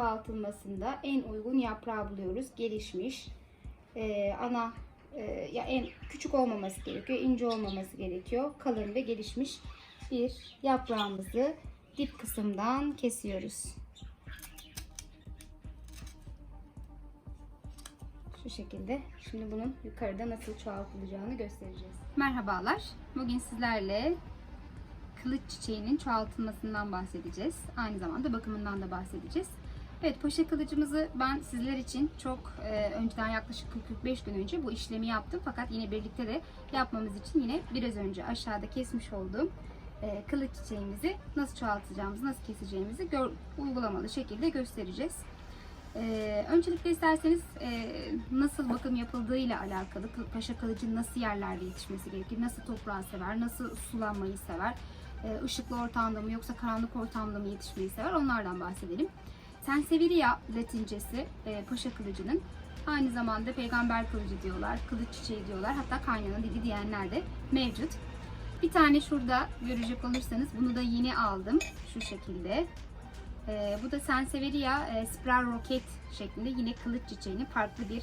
çoğaltılmasında en uygun yaprağı buluyoruz. Gelişmiş. Ee, ana e, ya en küçük olmaması gerekiyor, ince olmaması gerekiyor. Kalın ve gelişmiş bir yaprağımızı dip kısımdan kesiyoruz. Şu şekilde. Şimdi bunun yukarıda nasıl çoğaltılacağını göstereceğiz. Merhabalar. Bugün sizlerle kılıç çiçeğinin çoğaltılmasından bahsedeceğiz. Aynı zamanda bakımından da bahsedeceğiz. Evet paşa kılıcımızı ben sizler için çok e, önceden yaklaşık 40-45 gün önce bu işlemi yaptım. Fakat yine birlikte de yapmamız için yine biraz önce aşağıda kesmiş olduğum e, kılıç çiçeğimizi nasıl çoğaltacağımızı, nasıl keseceğimizi gör, uygulamalı şekilde göstereceğiz. Ee, öncelikle isterseniz e, nasıl bakım yapıldığıyla alakalı paşa kılıcın nasıl yerlerde yetişmesi gerekir, nasıl toprağı sever, nasıl sulanmayı sever, e, ışıklı ortamda mı yoksa karanlık ortamda mı yetişmeyi sever onlardan bahsedelim. Sansevieria latincesi e, paşa kılıcının aynı zamanda peygamber kılıcı diyorlar, kılıç çiçeği diyorlar hatta kaynana dili diyenler de mevcut. Bir tane şurada görecek olursanız bunu da yeni aldım şu şekilde. Ee, bu da Sansevieria e, spiral roket şeklinde yine kılıç çiçeğinin farklı bir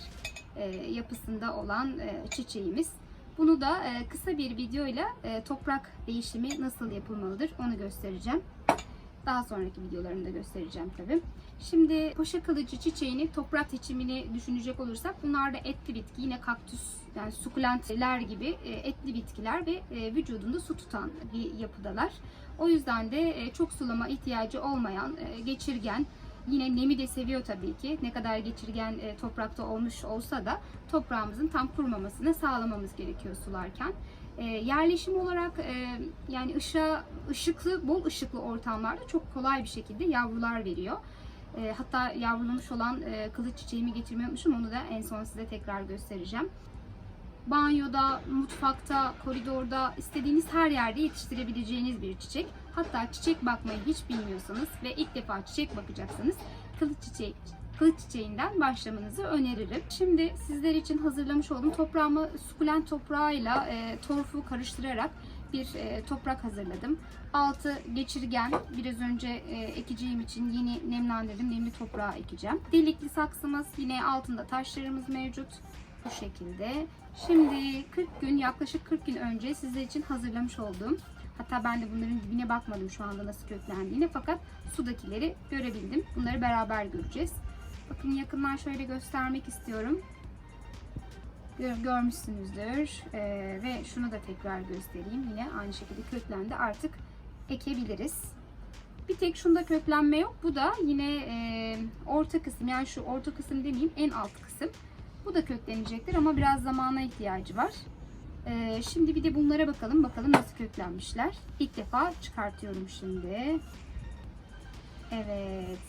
e, yapısında olan e, çiçeğimiz. Bunu da e, kısa bir videoyla e, toprak değişimi nasıl yapılmalıdır onu göstereceğim. Daha sonraki videolarımda göstereceğim tabi. Şimdi paşa kılıcı çiçeğini toprak seçimini düşünecek olursak bunlar da etli bitki yine kaktüs yani sukulentler gibi e, etli bitkiler ve e, vücudunda su tutan bir yapıdalar. O yüzden de e, çok sulama ihtiyacı olmayan, geçirgen, yine nemi de seviyor tabii ki. Ne kadar geçirgen toprakta olmuş olsa da toprağımızın tam kurumamasını sağlamamız gerekiyor sularken. E, yerleşim olarak e, yani ışığa, ışıklı, bol ışıklı ortamlarda çok kolay bir şekilde yavrular veriyor. E, hatta yavrulamış olan e, kılıç çiçeğimi getirmemişim. Onu da en son size tekrar göstereceğim banyoda, mutfakta, koridorda istediğiniz her yerde yetiştirebileceğiniz bir çiçek. Hatta çiçek bakmayı hiç bilmiyorsanız ve ilk defa çiçek bakacaksanız kılıç çiçeği kılıç çiçeğinden başlamanızı öneririm. Şimdi sizler için hazırlamış olduğum toprağımı sukulent toprağıyla e, torfu karıştırarak bir e, toprak hazırladım. Altı geçirgen. Biraz önce e, ekeceğim için yeni nemlendirdim. Nemli toprağa ekeceğim. Delikli saksımız. Yine altında taşlarımız mevcut. Bu şekilde. Şimdi 40 gün yaklaşık 40 gün önce sizler için hazırlamış olduğum hatta ben de bunların dibine bakmadım şu anda nasıl köklendiğine fakat sudakileri görebildim. Bunları beraber göreceğiz. Bakın yakından şöyle göstermek istiyorum. Gör- Görmüşsünüzdür. Ee, ve şunu da tekrar göstereyim. Yine aynı şekilde köklendi. Artık ekebiliriz. Bir tek şunda köklenme yok. Bu da yine e, orta kısım yani şu orta kısım demeyeyim en alt kısım. Bu da köklenecektir ama biraz zamana ihtiyacı var. Ee, şimdi bir de bunlara bakalım. Bakalım nasıl köklenmişler. İlk defa çıkartıyorum şimdi. Evet.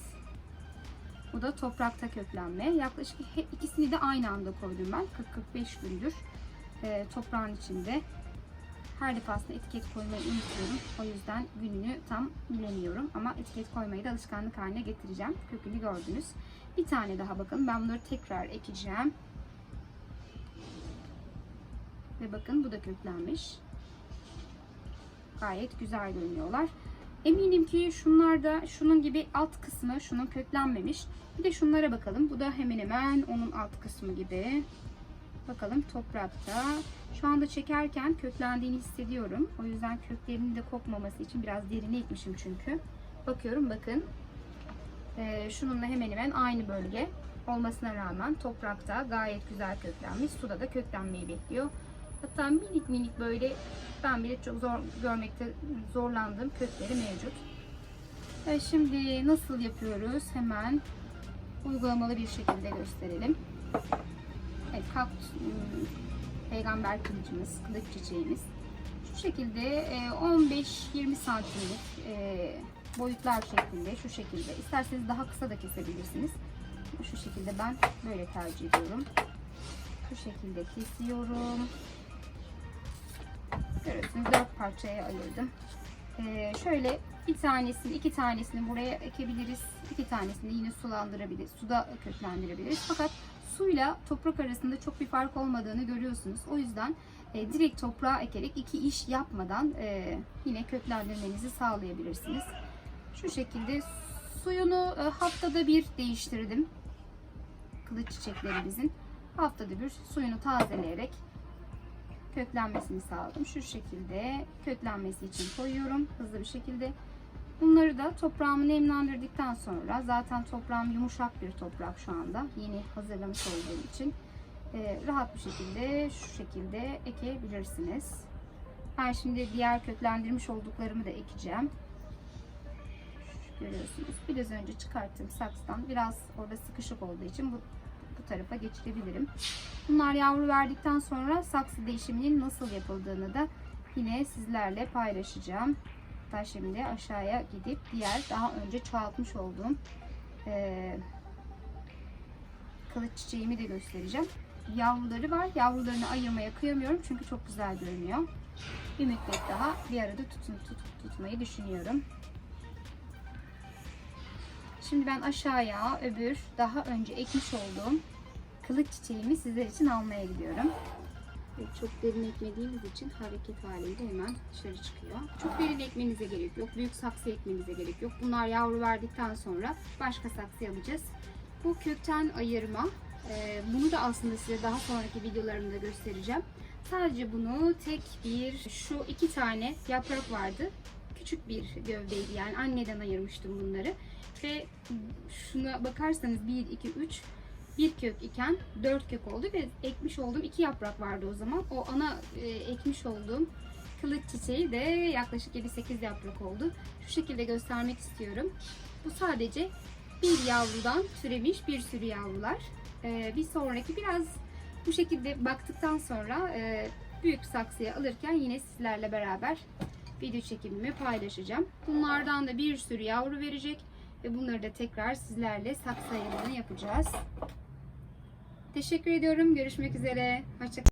Bu da toprakta köklenme. Yaklaşık ikisini de aynı anda koydum ben. 40-45 gündür e, toprağın içinde. Her defasında etiket koymayı unutuyorum. O yüzden gününü tam bilemiyorum. Ama etiket koymayı da alışkanlık haline getireceğim. Kökünü gördünüz. Bir tane daha bakalım. Ben bunları tekrar ekeceğim. Ve bakın bu da köklenmiş. Gayet güzel görünüyorlar. Eminim ki şunlar da şunun gibi alt kısmı şunun köklenmemiş. Bir de şunlara bakalım. Bu da hemen hemen onun alt kısmı gibi. Bakalım toprakta. Şu anda çekerken köklendiğini hissediyorum. O yüzden köklerinin de kopmaması için biraz derine ekmişim çünkü. Bakıyorum bakın. Ee, şununla hemen hemen aynı bölge olmasına rağmen toprakta gayet güzel köklenmiş. Suda da köklenmeyi bekliyor. Hatta minik minik böyle ben bile çok zor görmekte zorlandığım kökleri mevcut. Ve şimdi nasıl yapıyoruz? Hemen uygulamalı bir şekilde gösterelim. Evet, kakt, ım, peygamber kılıcımız, kılıç çiçeğimiz. Şu şekilde e, 15-20 santimlik e, boyutlar şeklinde şu şekilde. İsterseniz daha kısa da kesebilirsiniz. Şu şekilde ben böyle tercih ediyorum. Şu şekilde kesiyorum. Parçaya ayırdım. Ee, şöyle bir tanesini, iki tanesini buraya ekebiliriz. iki tanesini yine sulandırabiliriz. Suda köklendirebiliriz. Fakat suyla toprak arasında çok bir fark olmadığını görüyorsunuz. O yüzden e, direkt toprağa ekerek iki iş yapmadan e, yine köklendirmenizi sağlayabilirsiniz. Şu şekilde suyunu e, haftada bir değiştirdim. Kılıç çiçeklerimizin haftada bir suyunu tazeleyerek köklenmesini sağladım. Şu şekilde köklenmesi için koyuyorum hızlı bir şekilde. Bunları da toprağımı nemlendirdikten sonra zaten toprağım yumuşak bir toprak şu anda. Yeni hazırlamış olduğum için e, rahat bir şekilde şu şekilde ekebilirsiniz. Ben şimdi diğer köklendirmiş olduklarımı da ekeceğim. Görüyorsunuz. Biraz önce çıkarttığım saksıdan biraz orada sıkışık olduğu için bu, bu tarafa geçirebilirim. Bunlar yavru verdikten sonra saksı değişiminin nasıl yapıldığını da yine sizlerle paylaşacağım. Hatta şimdi aşağıya gidip diğer daha önce çoğaltmış olduğum eee kılıç çiçeğimi de göstereceğim. Yavruları var. Yavrularını ayırmaya kıyamıyorum çünkü çok güzel görünüyor. Bir müddet daha bir arada tutun, tut, tutmayı düşünüyorum. Şimdi ben aşağıya öbür daha önce ekmiş olduğum kılıç çiçeğimi sizler için almaya gidiyorum. Çok derin ekmediğimiz için hareket halinde hemen dışarı çıkıyor. Çok derin ekmenize gerek yok. Büyük saksı ekmenize gerek yok. Bunlar yavru verdikten sonra başka saksı alacağız. Bu kökten ayırma. Ee, bunu da aslında size daha sonraki videolarımda göstereceğim. Sadece bunu tek bir, şu iki tane yaprak vardı. Küçük bir gövdeydi yani anneden ayırmıştım bunları. Ve şuna bakarsanız 1, 2, 3 bir kök iken dört kök oldu ve ekmiş olduğum iki yaprak vardı o zaman. O ana e, ekmiş olduğum kılıç çiçeği de yaklaşık 7-8 yaprak oldu. Şu şekilde göstermek istiyorum. Bu sadece bir yavrudan türemiş bir sürü yavrular. E, bir sonraki biraz bu şekilde baktıktan sonra e, büyük saksıya alırken yine sizlerle beraber video çekimimi paylaşacağım. Bunlardan da bir sürü yavru verecek ve bunları da tekrar sizlerle saksı yapacağız. Teşekkür ediyorum. Görüşmek üzere. Hoşçakalın.